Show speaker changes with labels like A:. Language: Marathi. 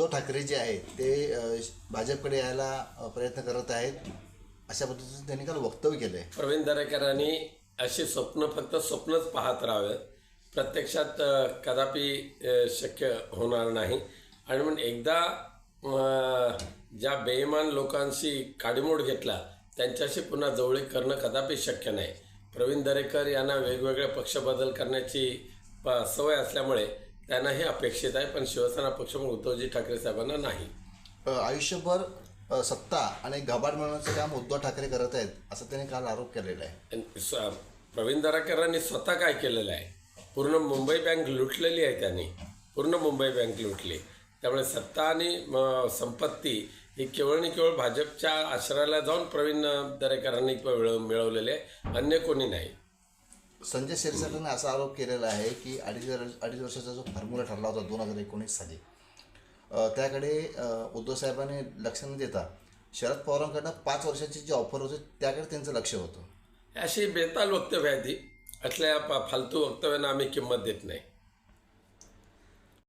A: उद्धव ठाकरे जे आहेत ते भाजपकडे यायला प्रयत्न करत आहेत. अशा पद्धतीचं त्यांनी काल वक्तव्य केलं आहे
B: प्रवीण दरेकरांनी अशी स्वप्न फक्त स्वप्नच पाहत राहावे. प्रत्यक्षात कदापि शक्य होणार नाही. आणि म्हणून एकदा ज्या बेईमान लोकांशी काडीमोड घेतला त्यांच्याशी पुन्हा जवळीक करणं कदापि शक्य नाही. प्रवीण दरेकर यांना वेगवेगळे पक्ष बदल करण्याची प- सवय असल्यामुळे त्यांना हे अपेक्षित आहे पण शिवसेना पक्ष म्हणून उद्धवजी ठाकरे साहेबांना नाही.
A: आयुष्यभर अ, सत्ता आणि घबाड मिळवण्याचं काम उद्धव ठाकरे करत आहेत असं त्यांनी काल आरोप केलेला आहे.
B: आणि प्रवीण दराकरांनी स्वतः काय केलेलं आहे? पूर्ण मुंबई बँक लुटलेली आहे त्यांनी. पूर्ण मुंबई बँक लुटली. त्यामुळे सत्ता आणि म, संपत्ती ही केवळ आणि केवळ भाजपच्या आश्रयाला जाऊन प्रवीण दरेकरांनी मिळव मिळवलेले आहे. अन्य कोणी नाही.
A: संजय शिरसाटांनी असा आरोप केलेला आहे की अडीच अडीच वर्षाचा जो फॉर्म्युला ठरला होता दोन हजार एकोणीस साली त्याकडे अ, उद्धव साहेबांनी लक्ष न देता शरद पवारांकडनं पाच वर्षाची जी ऑफर होती त्याकडे त्यांचं लक्ष होतं.
B: अशी बेताल वक्तव्य आहे ती. असल्या फालतू वक्तव्यांना आम्ही किंमत देत नाही.